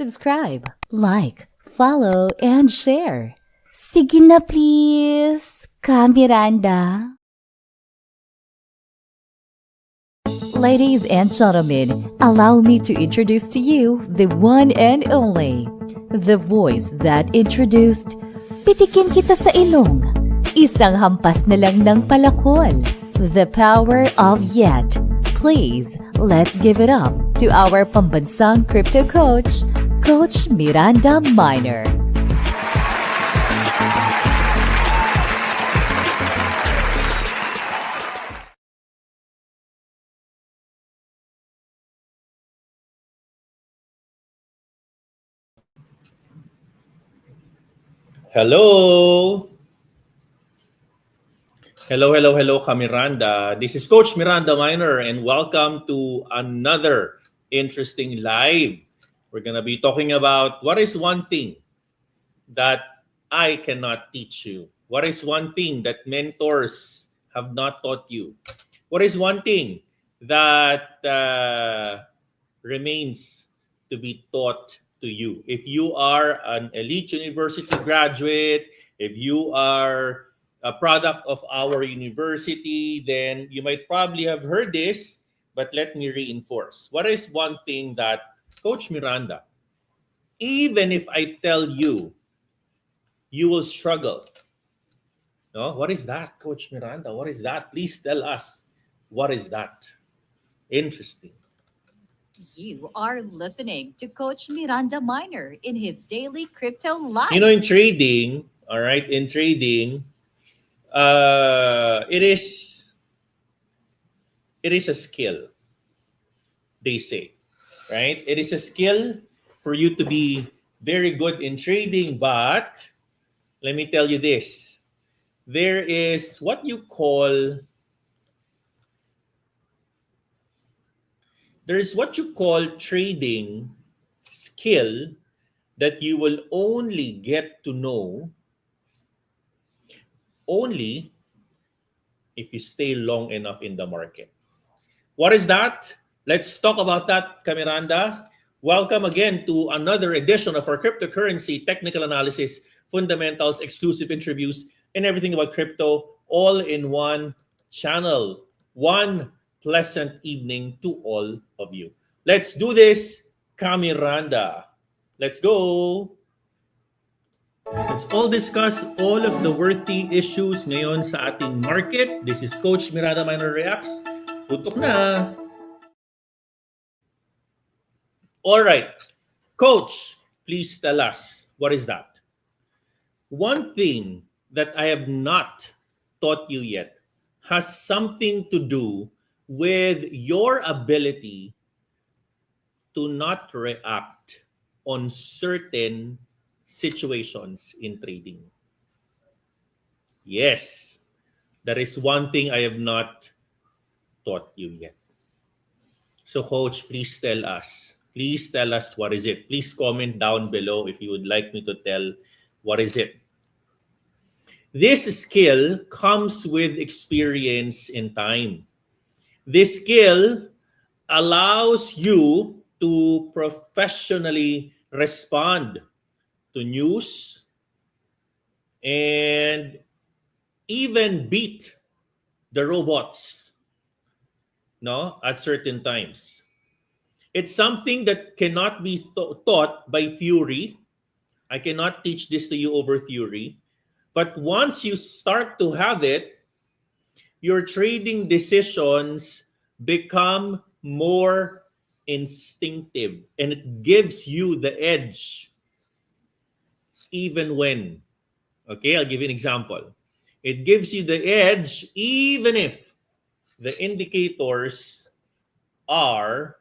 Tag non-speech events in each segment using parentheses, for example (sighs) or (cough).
subscribe, like, follow, and share. Sige na please, Kamiranda. Ladies and gentlemen, allow me to introduce to you the one and only, the voice that introduced Pitikin kita sa ilong, isang hampas na lang ng palakol, the power of yet. Please, let's give it up to our pambansang crypto coach, Coach Miranda Minor. Hello. Hello, hello, hello, Kamiranda. This is Coach Miranda Minor, and welcome to another interesting live. We're going to be talking about what is one thing that I cannot teach you? What is one thing that mentors have not taught you? What is one thing that uh, remains to be taught to you. If you are an elite university graduate, if you are a product of our university, then you might probably have heard this, but let me reinforce. What is one thing that Coach Miranda, even if I tell you, you will struggle. No, what is that, Coach Miranda? What is that? Please tell us. What is that? Interesting. You are listening to Coach Miranda Minor in his daily crypto live. you know in trading all right in trading uh it is it is a skill they say right it is a skill for you to be very good in trading but let me tell you this there is what you call there is what you call trading skill that you will only get to know only if you stay long enough in the market. What is that? Let's talk about that, Camiranda. Welcome again to another edition of our cryptocurrency technical analysis, fundamentals, exclusive interviews, and everything about crypto all in one channel. One pleasant evening to all of you. Let's do this, Camiranda. Let's go. Let's all discuss all of the worthy issues ngayon sa ating market. This is Coach Miranda Minor Reacts. Tutok na! All right. Coach, please tell us, what is that? One thing that I have not taught you yet has something to do with your ability to not react on certain situations in trading. Yes, that is one thing I have not taught you yet. So, coach, please tell us. Please tell us what is it. Please comment down below if you would like me to tell what is it. This skill comes with experience in time. This skill allows you to professionally respond to news and even beat the robots no at certain times it's something that cannot be th- taught by theory. I cannot teach this to you over theory. But once you start to have it your trading decisions become more instinctive and it gives you the edge even when okay i'll give you an example. It gives you the edge even if the indicators are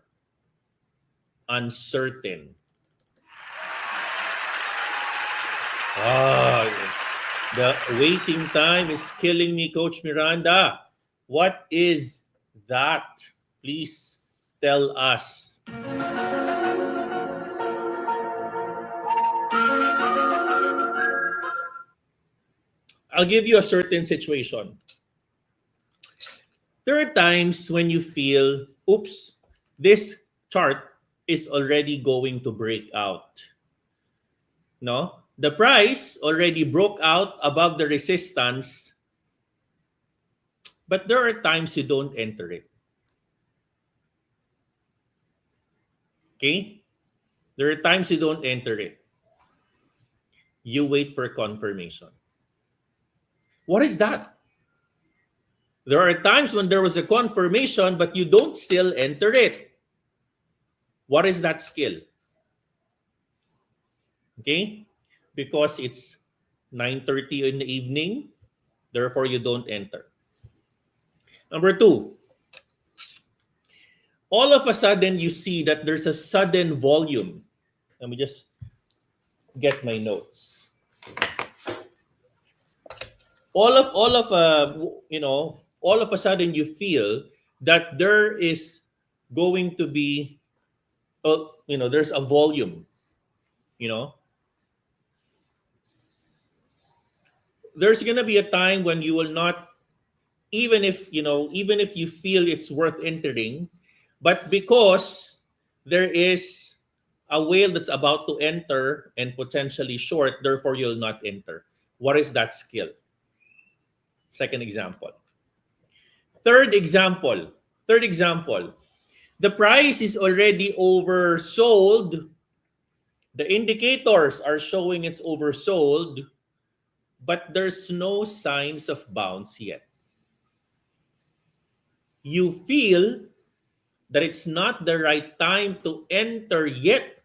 uncertain. Ah the waiting time is killing me coach miranda. What is that? Please tell us. I'll give you a certain situation. There are times when you feel, oops, this chart is already going to break out. No? The price already broke out above the resistance, but there are times you don't enter it. Okay? There are times you don't enter it. You wait for confirmation. What is that? There are times when there was a confirmation, but you don't still enter it. What is that skill? Okay? Because it's 9:30 in the evening, therefore you don't enter. Number two, all of a sudden you see that there's a sudden volume. Let me just get my notes. All of all of uh, you know, all of a sudden you feel that there is going to be uh, you know, there's a volume, you know. There's going to be a time when you will not even if, you know, even if you feel it's worth entering, but because there is a whale that's about to enter and potentially short, therefore you'll not enter. What is that skill? Second example. Third example. Third example. The price is already oversold. The indicators are showing it's oversold, but there's no signs of bounce yet. You feel that it's not the right time to enter yet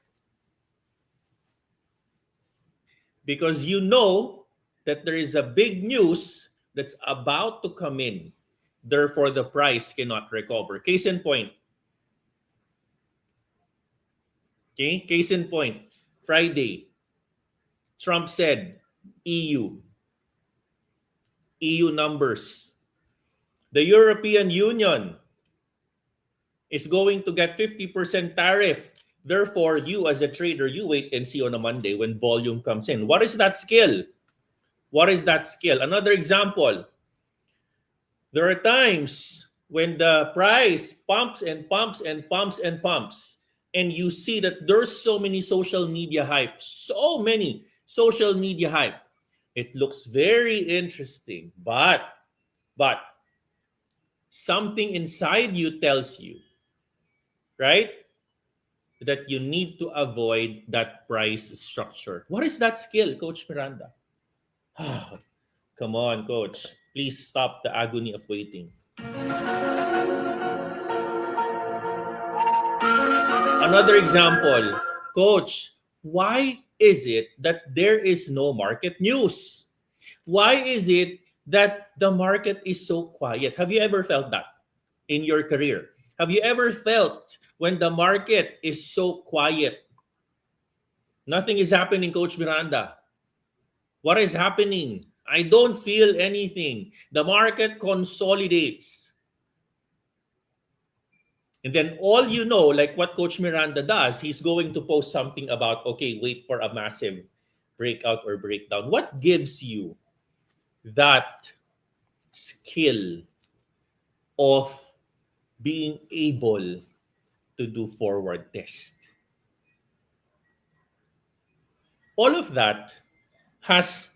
because you know that there is a big news that's about to come in. Therefore, the price cannot recover. Case in point. Okay, case in point. Friday, Trump said EU, EU numbers. The European Union is going to get 50% tariff. Therefore, you as a trader, you wait and see on a Monday when volume comes in. What is that skill? What is that skill? Another example. There are times when the price pumps and pumps and pumps and pumps, and you see that there's so many social media hype, so many social media hype. It looks very interesting, but but something inside you tells you right? That you need to avoid that price structure. What is that skill, Coach Miranda? (sighs) Come on, Coach. Please stop the agony of waiting. Another example, Coach, why is it that there is no market news? Why is it that the market is so quiet? Have you ever felt that in your career? Have you ever felt when the market is so quiet? Nothing is happening, Coach Miranda. What is happening? I don't feel anything. The market consolidates. And then all you know, like what Coach Miranda does, he's going to post something about, okay, wait for a massive breakout or breakdown. What gives you that skill of being able to do forward test. All of that has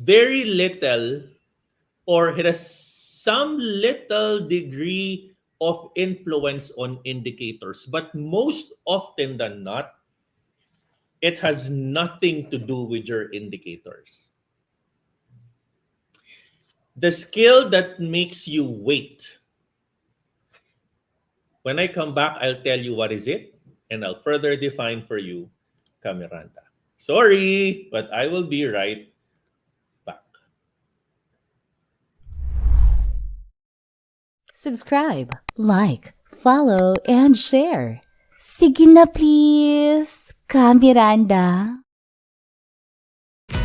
very little or it has some little degree of influence on indicators, but most often than not, it has nothing to do with your indicators. The skill that makes you wait when I come back, I'll tell you what is it, and I'll further define for you Camiranda. Sorry, but I will be right back. Subscribe, like, follow, and share. Sige na please, Kamiranda.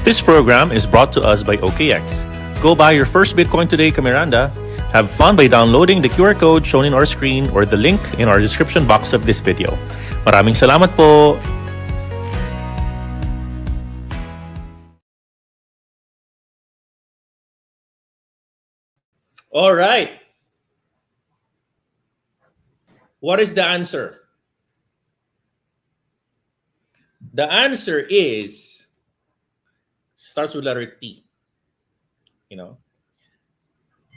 This program is brought to us by OKX. Go buy your first Bitcoin today, Camiranda. Have fun by downloading the QR code shown in our screen or the link in our description box of this video. Maraming salamat po! All right. What is the answer? The answer is starts with letter T. You know,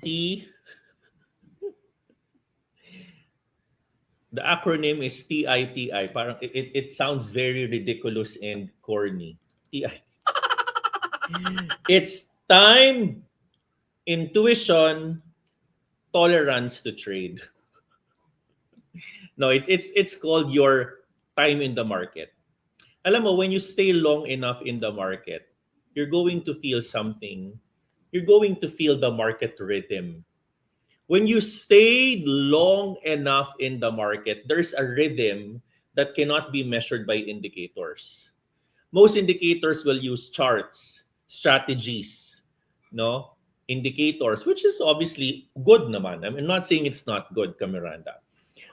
T. The acronym is TITI. Parang it, it, it sounds very ridiculous and corny. TI. (laughs) it's time, intuition, tolerance to trade. No, it, it's it's called your time in the market. Alam mo, when you stay long enough in the market, you're going to feel something. You're going to feel the market rhythm. When you stay long enough in the market, there's a rhythm that cannot be measured by indicators. Most indicators will use charts, strategies, no? Indicators, which is obviously good naman. I'm not saying it's not good, Camiranda.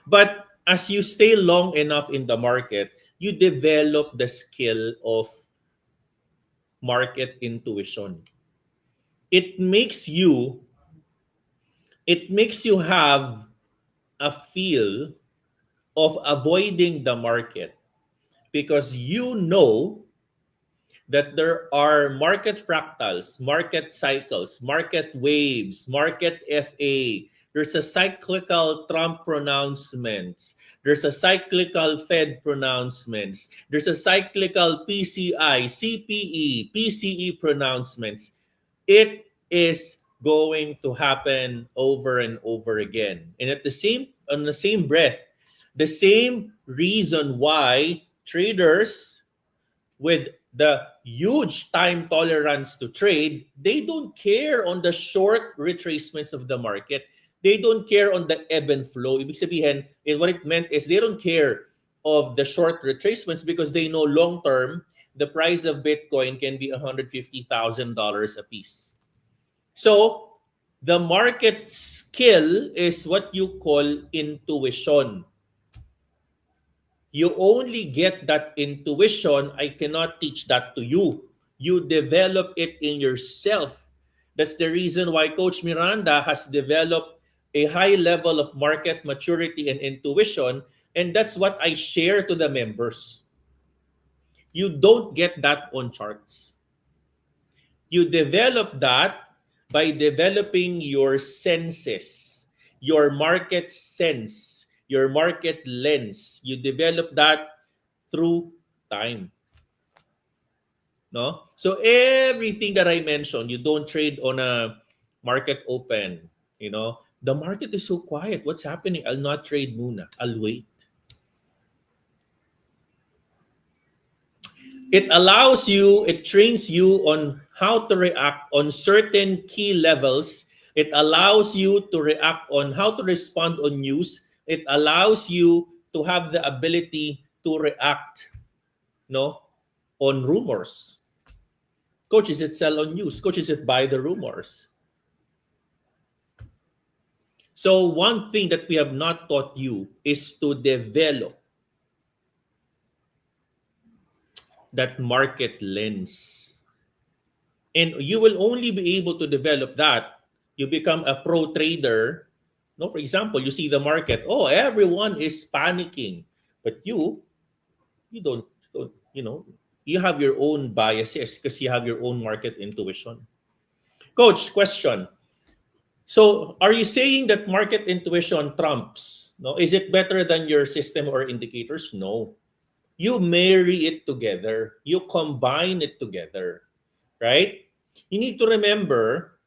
But as you stay long enough in the market, you develop the skill of market intuition. It makes you it makes you have a feel of avoiding the market because you know that there are market fractals, market cycles, market waves, market FA. There's a cyclical Trump pronouncements. There's a cyclical Fed pronouncements. There's a cyclical PCI, CPE, PCE pronouncements. It is going to happen over and over again. And at the same on the same breath, the same reason why traders with the huge time tolerance to trade, they don't care on the short retracements of the market. They don't care on the ebb and flow. Ibig sabihin, and what it meant is they don't care of the short retracements because they know long term the price of Bitcoin can be $150,000 a piece. So, the market skill is what you call intuition. You only get that intuition. I cannot teach that to you. You develop it in yourself. That's the reason why Coach Miranda has developed a high level of market maturity and intuition. And that's what I share to the members. You don't get that on charts. You develop that by developing your senses, your market sense, your market lens. You develop that through time. No? So everything that I mentioned, you don't trade on a market open, you know. The market is so quiet. What's happening? I'll not trade muna. I'll wait. It allows you, it trains you on how to react on certain key levels. It allows you to react on how to respond on news. It allows you to have the ability to react no on rumors. Coach, is it sell on news? Coach, is it buy the rumors? So one thing that we have not taught you is to develop that market lens. And you will only be able to develop that. You become a pro trader. No, for example, you see the market. Oh, everyone is panicking, but you, you don't, don't you know, you have your own biases because you have your own market intuition. Coach, question. So, are you saying that market intuition trumps? No, is it better than your system or indicators? No. You marry it together. You combine it together, right? You need to remember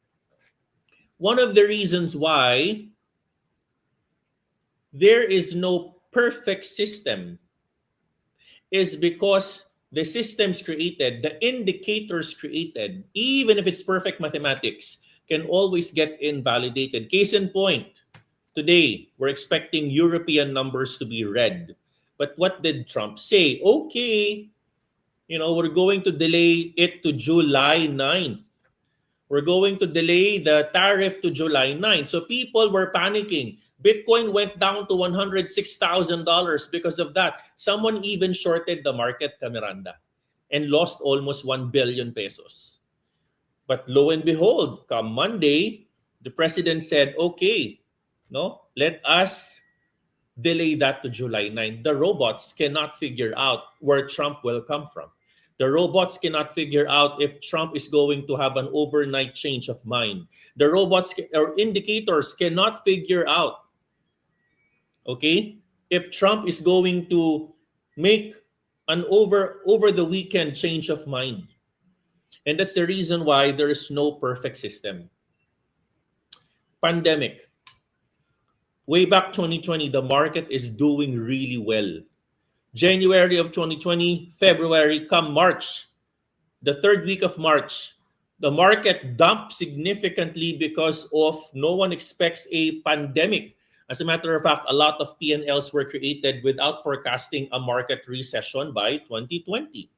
one of the reasons why there is no perfect system is because the systems created, the indicators created, even if it's perfect mathematics, can always get invalidated. Case in point, today we're expecting European numbers to be red. But what did Trump say? Okay, you know, we're going to delay it to July 9th. We're going to delay the tariff to July 9th. So people were panicking. Bitcoin went down to $106,000 because of that. Someone even shorted the market, Camiranda, and lost almost 1 billion pesos. But lo and behold, come Monday, the president said, okay, no, let us delay that to July 9. The robots cannot figure out where Trump will come from. The robots cannot figure out if Trump is going to have an overnight change of mind. The robots or indicators cannot figure out, okay, if Trump is going to make an over over the weekend change of mind. And that's the reason why there is no perfect system. Pandemic. Way back 2020, the market is doing really well. January of 2020, February, come March, the third week of March, the market dumped significantly because of no one expects a pandemic. As a matter of fact, a lot of PNLs were created without forecasting a market recession by 2020.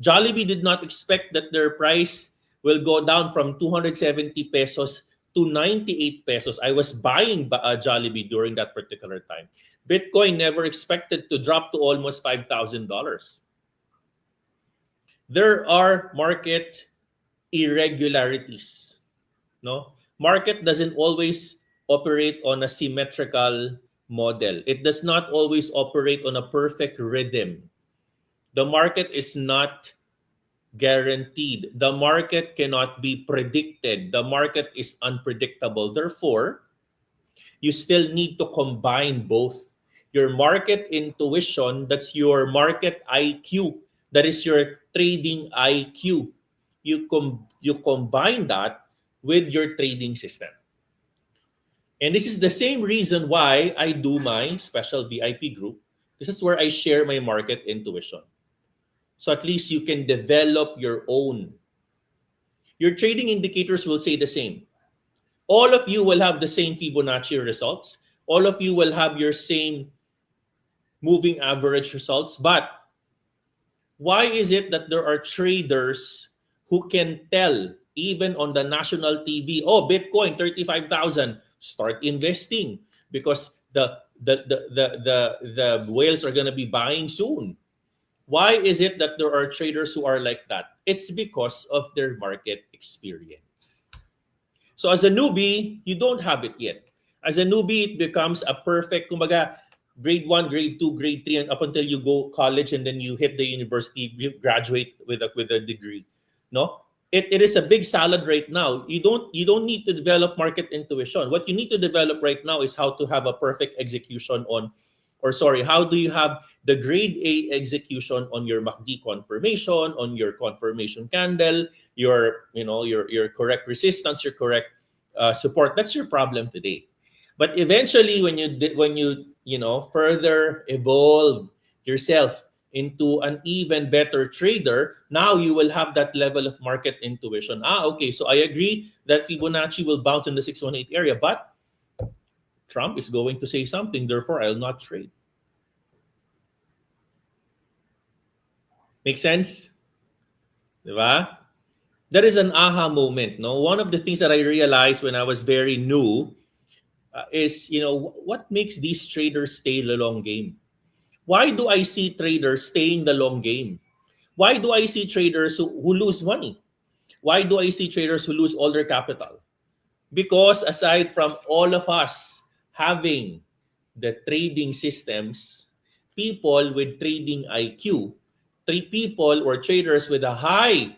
Jollibee did not expect that their price will go down from 270 pesos to 98 pesos. I was buying uh, Jollibee during that particular time. Bitcoin never expected to drop to almost $5,000. There are market irregularities. No? Market doesn't always operate on a symmetrical model. It does not always operate on a perfect rhythm. The market is not guaranteed. The market cannot be predicted. The market is unpredictable. Therefore, you still need to combine both your market intuition, that's your market IQ, that is your trading IQ. You com- you combine that with your trading system. And this is the same reason why I do my special VIP group. This is where I share my market intuition. So at least you can develop your own. Your trading indicators will say the same. All of you will have the same Fibonacci results. All of you will have your same moving average results. But why is it that there are traders who can tell even on the national TV, oh, Bitcoin 35,000, start investing because the the the the the, the whales are going to be buying soon. Why is it that there are traders who are like that? It's because of their market experience. So as a newbie, you don't have it yet. As a newbie, it becomes a perfect, kumbaga, grade 1, grade 2, grade 3, and up until you go college and then you hit the university, you graduate with a, with a degree. No? It, it is a big salad right now. You don't you don't need to develop market intuition. What you need to develop right now is how to have a perfect execution on or sorry, how do you have the grade A execution on your MACD confirmation, on your confirmation candle, your you know your your correct resistance, your correct uh, support. That's your problem today. But eventually, when you when you you know further evolve yourself into an even better trader, now you will have that level of market intuition. Ah, okay, so I agree that Fibonacci will bounce in the 618 area, but Trump is going to say something, therefore I'll not trade. Make sense? Diba? That is an aha moment. No, one of the things that I realized when I was very new uh, is, you know, what makes these traders stay the long game? Why do I see traders staying the long game? Why do I see traders who, who lose money? Why do I see traders who lose all their capital? Because aside from all of us having the trading systems, people with trading IQ, three people or traders with a high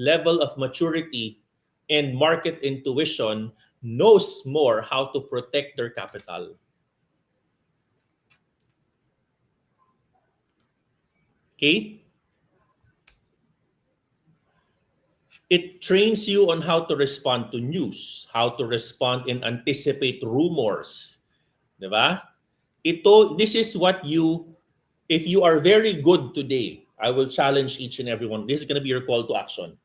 level of maturity and market intuition knows more how to protect their capital. Okay? It trains you on how to respond to news, how to respond and anticipate rumors. Diba? Ito, this is what you, if you are very good today, I will challenge each and everyone. This is going to be your call to action.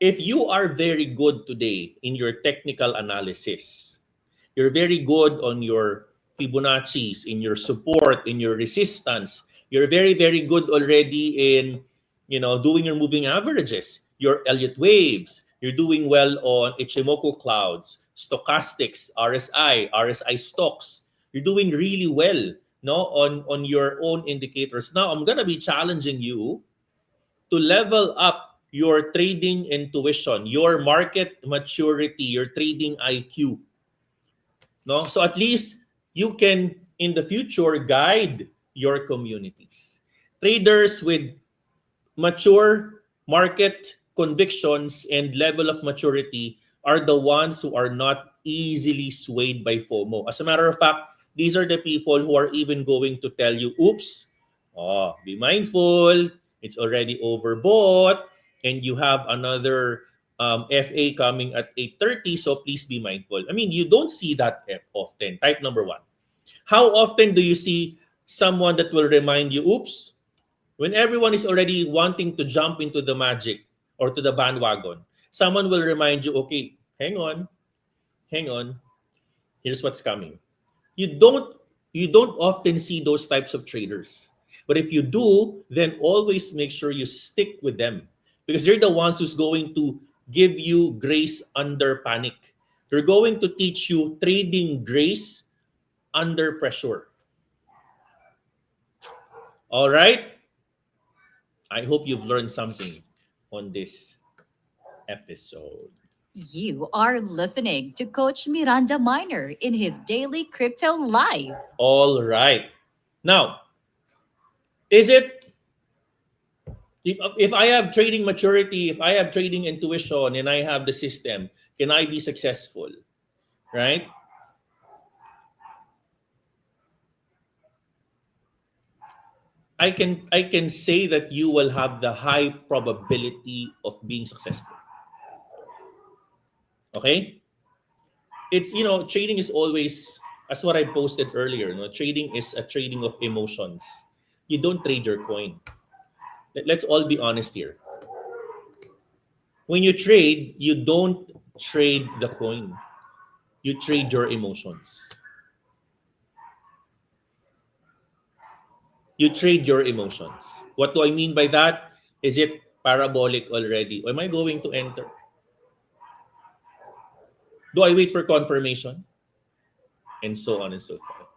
If you are very good today in your technical analysis, you're very good on your Fibonacci's, in your support, in your resistance, you're very, very good already in, you know, doing your moving averages, your Elliott waves, you're doing well on Ichimoku clouds, stochastics, RSI, RSI stocks. You're doing really well no on on your own indicators now i'm going to be challenging you to level up your trading intuition your market maturity your trading iq no so at least you can in the future guide your communities. Traders with mature market convictions and level of maturity are the ones who are not easily swayed by FOMO. As a matter of fact, these are the people who are even going to tell you, oops, oh, be mindful, it's already overbought, and you have another um, FA coming at 8.30, so please be mindful. I mean, you don't see that often. Type number one. How often do you see someone that will remind you, oops, when everyone is already wanting to jump into the magic or to the bandwagon, someone will remind you, okay, hang on, hang on, here's what's coming. You don't you don't often see those types of traders. But if you do, then always make sure you stick with them because they're the ones who's going to give you grace under panic. They're going to teach you trading grace under pressure. All right? I hope you've learned something on this episode. You are listening to Coach Miranda Miner in his daily crypto live. All right. Now, is it if, if I have trading maturity, if I have trading intuition and I have the system, can I be successful? Right? I can I can say that you will have the high probability of being successful. Okay? It's you know, trading is always as what I posted earlier, you know, trading is a trading of emotions. You don't trade your coin. Let- Let's all be honest here. When you trade, you don't trade the coin. You trade your emotions. You trade your emotions. What do I mean by that? Is it parabolic already? Am I going to enter? Do I wait for confirmation? And so on and so forth.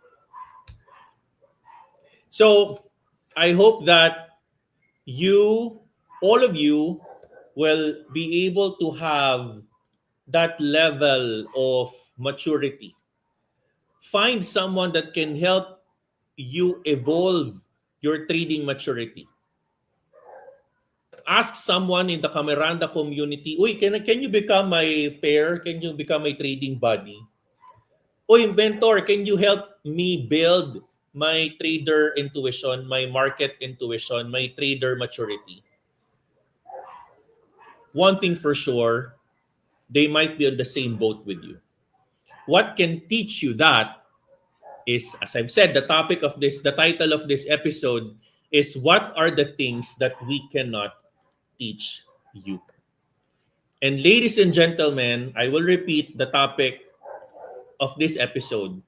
So I hope that you, all of you, will be able to have that level of maturity. Find someone that can help you evolve your trading maturity. Ask someone in the Cameranda community, Uy, can, can you become my pair? Can you become my trading buddy? Uy, mentor, can you help me build my trader intuition, my market intuition, my trader maturity? One thing for sure, they might be on the same boat with you. What can teach you that is, as I've said, the topic of this, the title of this episode is What are the things that we cannot teach you? And ladies and gentlemen, I will repeat the topic of this episode.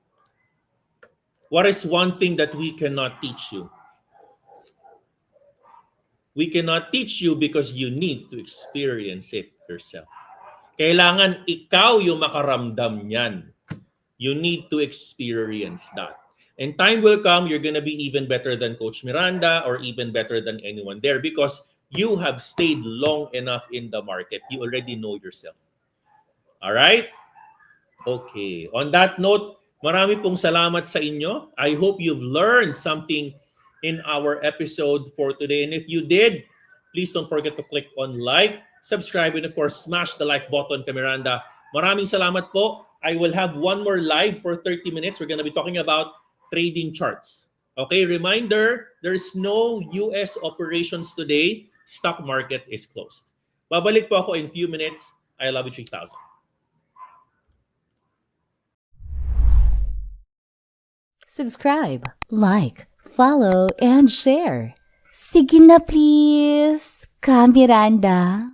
What is one thing that we cannot teach you? We cannot teach you because you need to experience it yourself. Kailangan ikaw yung makaramdam niyan. You need to experience that. And time will come, you're to be even better than Coach Miranda or even better than anyone there because you have stayed long enough in the market. You already know yourself. All right? Okay. On that note, marami pong salamat sa inyo. I hope you've learned something in our episode for today. And if you did, please don't forget to click on like, subscribe, and of course, smash the like button kay Miranda. Maraming salamat po. I will have one more live for 30 minutes. We're going to be talking about trading charts. Okay, reminder, there's no US operations today. Stock market is closed. Babalik po ako in few minutes. I love you 3000. Subscribe, like, follow, and share. Sige na please, Kamiranda.